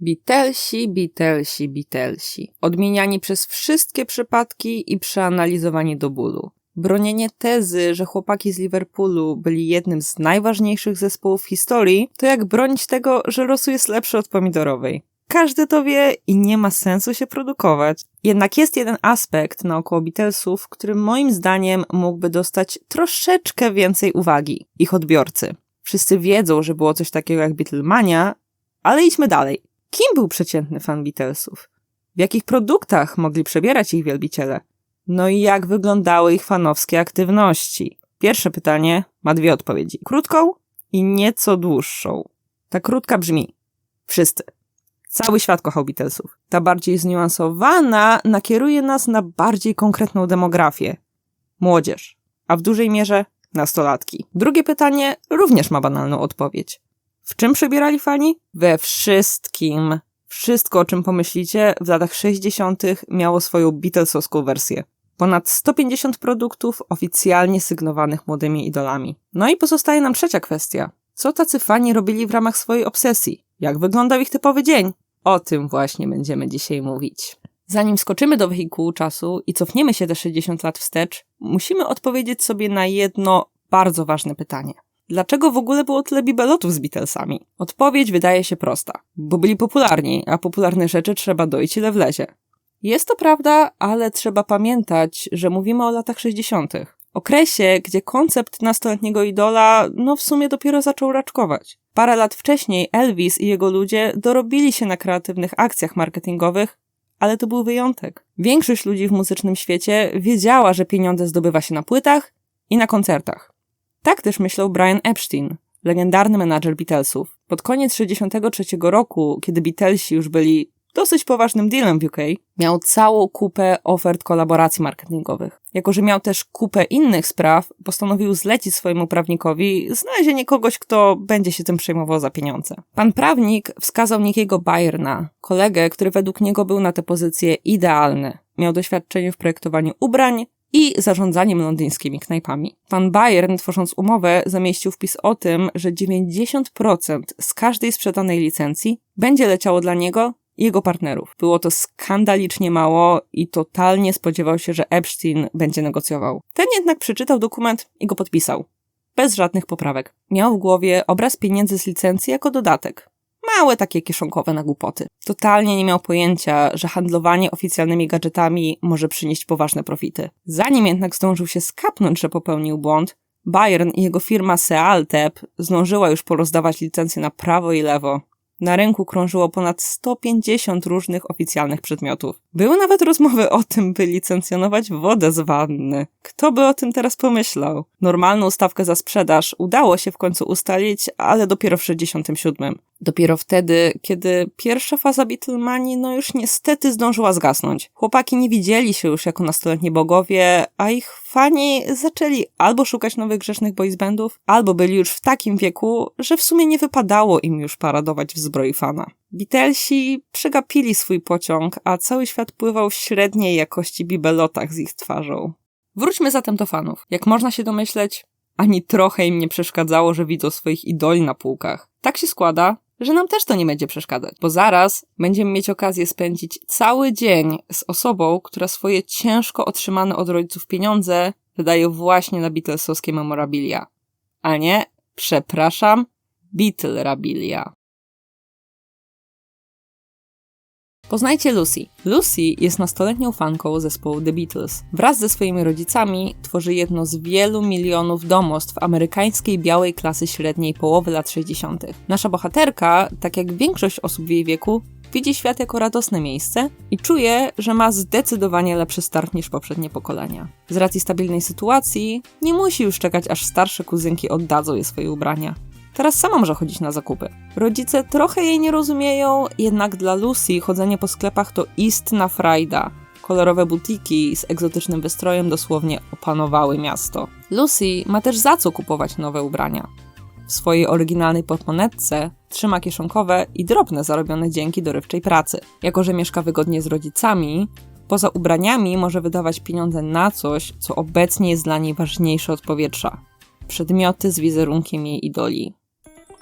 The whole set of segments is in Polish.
Beatlesi, Beatlesi, Beatlesi. Odmieniani przez wszystkie przypadki i przeanalizowani do bólu. Bronienie tezy, że chłopaki z Liverpoolu byli jednym z najważniejszych zespołów w historii, to jak bronić tego, że losu jest lepszy od pomidorowej. Każdy to wie i nie ma sensu się produkować. Jednak jest jeden aspekt naokoło Beatlesów, który moim zdaniem mógłby dostać troszeczkę więcej uwagi ich odbiorcy. Wszyscy wiedzą, że było coś takiego jak Beatlemania, ale idźmy dalej. Kim był przeciętny fan Beatlesów? W jakich produktach mogli przebierać ich wielbiciele? No i jak wyglądały ich fanowskie aktywności? Pierwsze pytanie ma dwie odpowiedzi. Krótką i nieco dłuższą. Ta krótka brzmi: Wszyscy. Cały świat kochał Beatlesów. Ta bardziej zniuansowana nakieruje nas na bardziej konkretną demografię. Młodzież. A w dużej mierze nastolatki. Drugie pytanie również ma banalną odpowiedź. W czym przebierali fani? We wszystkim. Wszystko, o czym pomyślicie, w latach 60. miało swoją Beatlesowską wersję. Ponad 150 produktów oficjalnie sygnowanych młodymi idolami. No i pozostaje nam trzecia kwestia. Co tacy fani robili w ramach swojej obsesji? Jak wyglądał ich typowy dzień? O tym właśnie będziemy dzisiaj mówić. Zanim skoczymy do wehikułu czasu i cofniemy się te 60 lat wstecz, musimy odpowiedzieć sobie na jedno bardzo ważne pytanie. Dlaczego w ogóle było tyle bibelotów z Beatlesami? Odpowiedź wydaje się prosta. Bo byli popularni, a popularne rzeczy trzeba dojść ile wlezie. Jest to prawda, ale trzeba pamiętać, że mówimy o latach 60. Okresie, gdzie koncept nastoletniego idola, no w sumie dopiero zaczął raczkować. Parę lat wcześniej Elvis i jego ludzie dorobili się na kreatywnych akcjach marketingowych, ale to był wyjątek. Większość ludzi w muzycznym świecie wiedziała, że pieniądze zdobywa się na płytach i na koncertach. Tak też myślał Brian Epstein, legendarny menadżer Beatlesów. Pod koniec 1963 roku, kiedy Beatlesi już byli dosyć poważnym dealem w UK, miał całą kupę ofert kolaboracji marketingowych. Jako, że miał też kupę innych spraw, postanowił zlecić swojemu prawnikowi znalezienie kogoś, kto będzie się tym przejmował za pieniądze. Pan prawnik wskazał niekiego Bayerna, kolegę, który według niego był na tę pozycję idealny. Miał doświadczenie w projektowaniu ubrań, i zarządzaniem londyńskimi knajpami. Pan Bayern, tworząc umowę, zamieścił wpis o tym, że 90% z każdej sprzedanej licencji będzie leciało dla niego i jego partnerów. Było to skandalicznie mało i totalnie spodziewał się, że Epstein będzie negocjował. Ten jednak przeczytał dokument i go podpisał. Bez żadnych poprawek. Miał w głowie obraz pieniędzy z licencji jako dodatek. Małe takie kieszonkowe na głupoty. Totalnie nie miał pojęcia, że handlowanie oficjalnymi gadżetami może przynieść poważne profity. Zanim jednak zdążył się skapnąć, że popełnił błąd, Bayern i jego firma Sealtep zdążyła już porozdawać licencje na prawo i lewo. Na rynku krążyło ponad 150 różnych oficjalnych przedmiotów. Były nawet rozmowy o tym, by licencjonować wodę z wanny. Kto by o tym teraz pomyślał? Normalną stawkę za sprzedaż udało się w końcu ustalić, ale dopiero w 67. Dopiero wtedy, kiedy pierwsza faza Beatlemanii no już niestety zdążyła zgasnąć. Chłopaki nie widzieli się już jako nastoletni bogowie, a ich fani zaczęli albo szukać nowych grzesznych boysbandów, albo byli już w takim wieku, że w sumie nie wypadało im już paradować w zbroi fana. Beatlesi przegapili swój pociąg, a cały świat pływał w średniej jakości bibelotach z ich twarzą. Wróćmy zatem do fanów. Jak można się domyśleć, ani trochę im nie przeszkadzało, że widzą swoich idoli na półkach. Tak się składa, że nam też to nie będzie przeszkadzać, bo zaraz będziemy mieć okazję spędzić cały dzień z osobą, która swoje ciężko otrzymane od rodziców pieniądze wydaje właśnie na Beatlesowskie memorabilia. A nie, przepraszam, Beatle-rabilia. Poznajcie Lucy. Lucy jest nastoletnią fanką zespołu The Beatles. Wraz ze swoimi rodzicami tworzy jedno z wielu milionów domostw amerykańskiej białej klasy średniej połowy lat 60. Nasza bohaterka, tak jak większość osób w jej wieku, widzi świat jako radosne miejsce i czuje, że ma zdecydowanie lepszy start niż poprzednie pokolenia. Z racji stabilnej sytuacji nie musi już czekać aż starsze kuzynki oddadzą jej swoje ubrania. Teraz sama może chodzić na zakupy. Rodzice trochę jej nie rozumieją, jednak dla Lucy chodzenie po sklepach to istna frajda. Kolorowe butiki z egzotycznym wystrojem dosłownie opanowały miasto. Lucy ma też za co kupować nowe ubrania. W swojej oryginalnej portmonetce trzyma kieszonkowe i drobne zarobione dzięki dorywczej pracy. Jako, że mieszka wygodnie z rodzicami, poza ubraniami może wydawać pieniądze na coś, co obecnie jest dla niej ważniejsze od powietrza. Przedmioty z wizerunkiem jej idoli.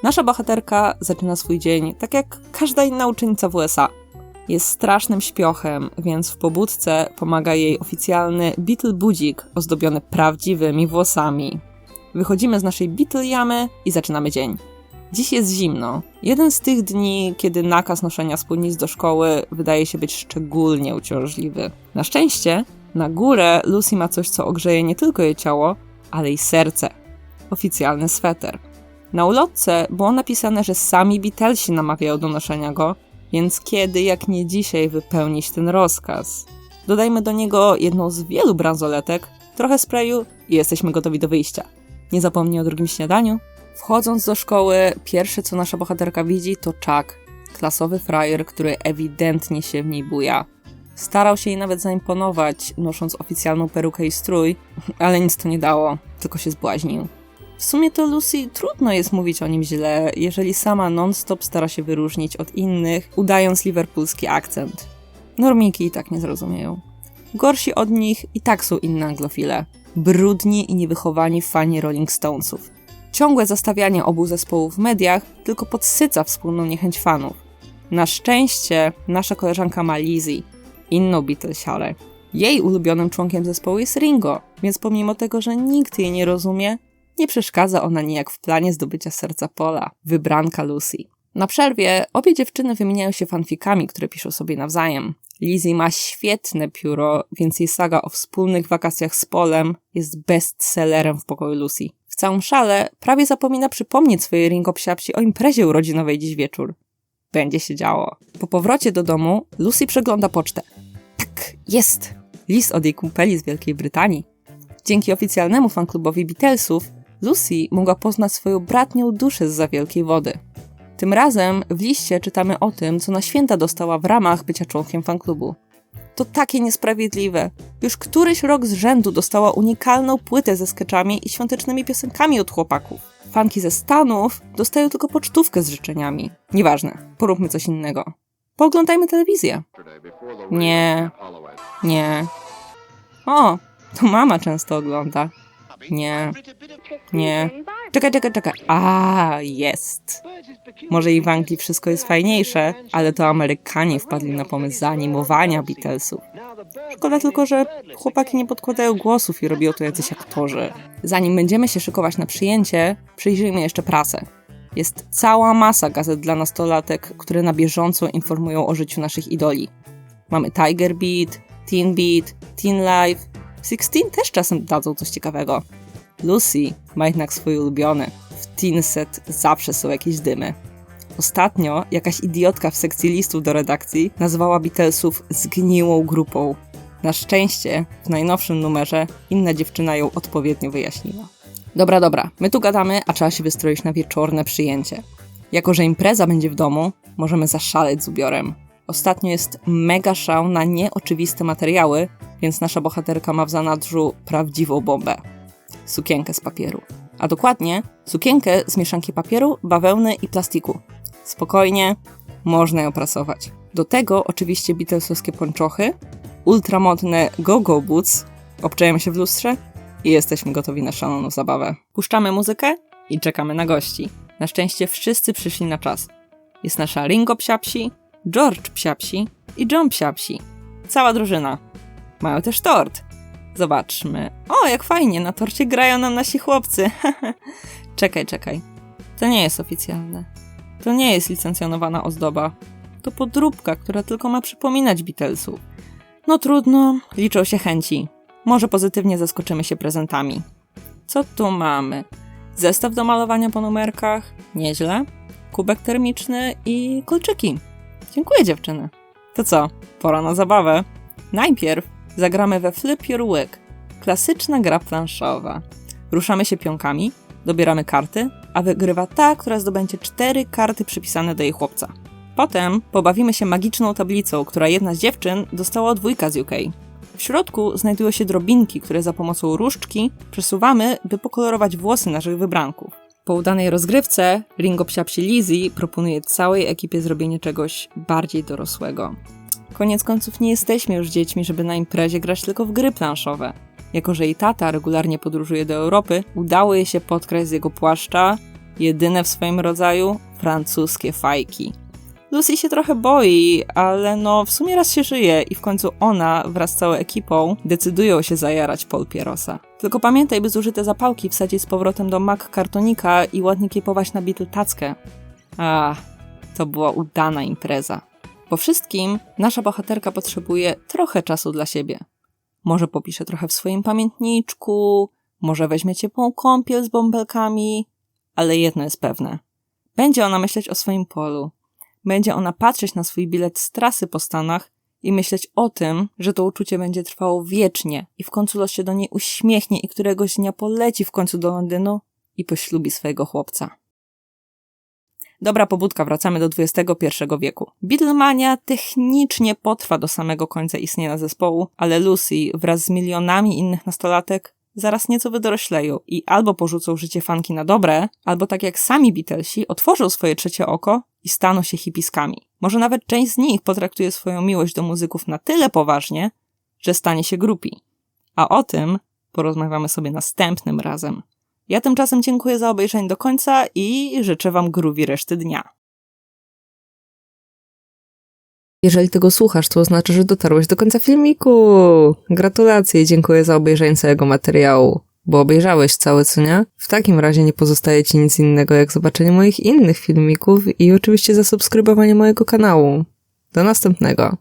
Nasza bohaterka zaczyna swój dzień tak jak każda inna uczennica w USA. Jest strasznym śpiochem, więc w pobudce pomaga jej oficjalny Beatle budzik ozdobiony prawdziwymi włosami. Wychodzimy z naszej Beatle jamy i zaczynamy dzień. Dziś jest zimno. Jeden z tych dni, kiedy nakaz noszenia spódnic do szkoły wydaje się być szczególnie uciążliwy. Na szczęście, na górę Lucy ma coś, co ogrzeje nie tylko jej ciało, ale i serce. Oficjalny sweter. Na ulotce było napisane, że sami Beatlesi namawiają do noszenia go, więc kiedy, jak nie dzisiaj, wypełnić ten rozkaz? Dodajmy do niego jedną z wielu bransoletek, trochę sprayu i jesteśmy gotowi do wyjścia. Nie zapomnij o drugim śniadaniu. Wchodząc do szkoły, pierwsze co nasza bohaterka widzi to Chuck, klasowy frajer, który ewidentnie się w niej buja. Starał się jej nawet zaimponować, nosząc oficjalną perukę i strój, ale nic to nie dało, tylko się zbłaźnił. W sumie to Lucy trudno jest mówić o nim źle, jeżeli sama non-stop stara się wyróżnić od innych, udając liverpoolski akcent. Normiki i tak nie zrozumieją. Gorsi od nich i tak są inne anglofile. Brudni i niewychowani fani Rolling Stonesów. Ciągłe zastawianie obu zespołów w mediach tylko podsyca wspólną niechęć fanów. Na szczęście nasza koleżanka ma Lizzie, inną Beatlesiarę. Jej ulubionym członkiem zespołu jest Ringo, więc pomimo tego, że nikt jej nie rozumie, nie przeszkadza ona nijak w planie zdobycia serca Pola, wybranka Lucy. Na przerwie obie dziewczyny wymieniają się fanfikami, które piszą sobie nawzajem. Lizzie ma świetne pióro, więc jej saga o wspólnych wakacjach z Polem jest bestsellerem w pokoju Lucy. W całym szale prawie zapomina przypomnieć swojej Ringo psiapsi o imprezie urodzinowej dziś wieczór. Będzie się działo. Po powrocie do domu Lucy przegląda pocztę. Tak, jest! List od jej kumpeli z Wielkiej Brytanii. Dzięki oficjalnemu fanklubowi Beatlesów Lucy mogła poznać swoją bratnią duszę z za wielkiej wody. Tym razem w liście czytamy o tym, co na święta dostała w ramach bycia członkiem fanklubu. To takie niesprawiedliwe. Już któryś rok z rzędu dostała unikalną płytę ze sketchami i świątecznymi piosenkami od chłopaków. Fanki ze Stanów dostają tylko pocztówkę z życzeniami. Nieważne, poróbmy coś innego. Pooglądajmy telewizję. Nie, nie. O, to mama często ogląda. Nie. Nie. Czekaj, czekaj, czekaj. A, jest. Może i w Anglii wszystko jest fajniejsze, ale to Amerykanie wpadli na pomysł zaanimowania Beatlesów. Szkoda tylko, że chłopaki nie podkładają głosów i robią to jacyś aktorzy. Zanim będziemy się szykować na przyjęcie, przyjrzyjmy jeszcze prasę. Jest cała masa gazet dla nastolatek, które na bieżąco informują o życiu naszych idoli. Mamy Tiger Beat, Teen Beat, Teen Life, Sixteen też czasem dadzą coś ciekawego. Lucy ma jednak swój ulubiony. W Teenset zawsze są jakieś dymy. Ostatnio jakaś idiotka w sekcji listów do redakcji nazwała Beatlesów zgniłą grupą. Na szczęście w najnowszym numerze inna dziewczyna ją odpowiednio wyjaśniła. Dobra, dobra, my tu gadamy, a trzeba się wystroić na wieczorne przyjęcie. Jako, że impreza będzie w domu, możemy zaszaleć z ubiorem. Ostatnio jest mega szał na nieoczywiste materiały, więc nasza bohaterka ma w zanadrzu prawdziwą bombę. Sukienkę z papieru. A dokładnie sukienkę z mieszanki papieru, bawełny i plastiku. Spokojnie, można ją prasować. Do tego oczywiście Beatlesowskie ponczochy, ultramodne go-go boots, obczajemy się w lustrze i jesteśmy gotowi na szaloną zabawę. Puszczamy muzykę i czekamy na gości. Na szczęście wszyscy przyszli na czas. Jest nasza Ringo Psiapsi, George Psiapsi i John Psiapsi. Cała drużyna. Mają też tort. Zobaczmy. O, jak fajnie, na torcie grają nam nasi chłopcy. czekaj, czekaj. To nie jest oficjalne. To nie jest licencjonowana ozdoba. To podróbka, która tylko ma przypominać Beatlesów. No trudno, liczą się chęci. Może pozytywnie zaskoczymy się prezentami. Co tu mamy? Zestaw do malowania po numerkach. Nieźle. Kubek termiczny i kolczyki. Dziękuję dziewczyny. To co? Pora na zabawę. Najpierw zagramy we Flip Your Wig. Klasyczna gra planszowa. Ruszamy się pionkami, dobieramy karty, a wygrywa ta, która zdobędzie cztery karty przypisane do jej chłopca. Potem pobawimy się magiczną tablicą, która jedna z dziewczyn dostała od wujka z UK. W środku znajdują się drobinki, które za pomocą różdżki przesuwamy, by pokolorować włosy naszych wybranków. Po udanej rozgrywce Ringo Psiapsi Lizzy proponuje całej ekipie zrobienie czegoś bardziej dorosłego. Koniec końców nie jesteśmy już dziećmi, żeby na imprezie grać tylko w gry planszowe. Jako, że jej tata regularnie podróżuje do Europy, udało jej się podkraść z jego płaszcza Jedyne w swoim rodzaju francuskie fajki. Lucy się trochę boi, ale no w sumie raz się żyje i w końcu ona wraz z całą ekipą decydują się zajarać Paul Pierosa. Tylko pamiętaj, by zużyte zapałki wsadzić z powrotem do Mac kartonika i ładnie kiepować na Beatle tackę. A, to była udana impreza. Po wszystkim nasza bohaterka potrzebuje trochę czasu dla siebie. Może popisze trochę w swoim pamiętniczku, może weźmie ciepłą kąpiel z bąbelkami, ale jedno jest pewne. Będzie ona myśleć o swoim polu. Będzie ona patrzeć na swój bilet z trasy po Stanach i myśleć o tym, że to uczucie będzie trwało wiecznie i w końcu los się do niej uśmiechnie i któregoś dnia poleci w końcu do Londynu i poślubi swojego chłopca. Dobra pobudka, wracamy do XXI wieku. Beatlemania technicznie potrwa do samego końca istnienia zespołu, ale Lucy wraz z milionami innych nastolatek zaraz nieco wydorośleją i albo porzucą życie fanki na dobre, albo tak jak sami Beatlesi otworzą swoje trzecie oko i staną się hipiskami. Może nawet część z nich potraktuje swoją miłość do muzyków na tyle poważnie, że stanie się grupi. A o tym porozmawiamy sobie następnym razem. Ja tymczasem dziękuję za obejrzenie do końca i życzę Wam gruwi reszty dnia. Jeżeli tego słuchasz, to oznacza, że dotarłeś do końca filmiku. Gratulacje i dziękuję za obejrzenie całego materiału. Bo obejrzałeś całe, co nie? W takim razie nie pozostaje ci nic innego, jak zobaczenie moich innych filmików i oczywiście zasubskrybowanie mojego kanału. Do następnego.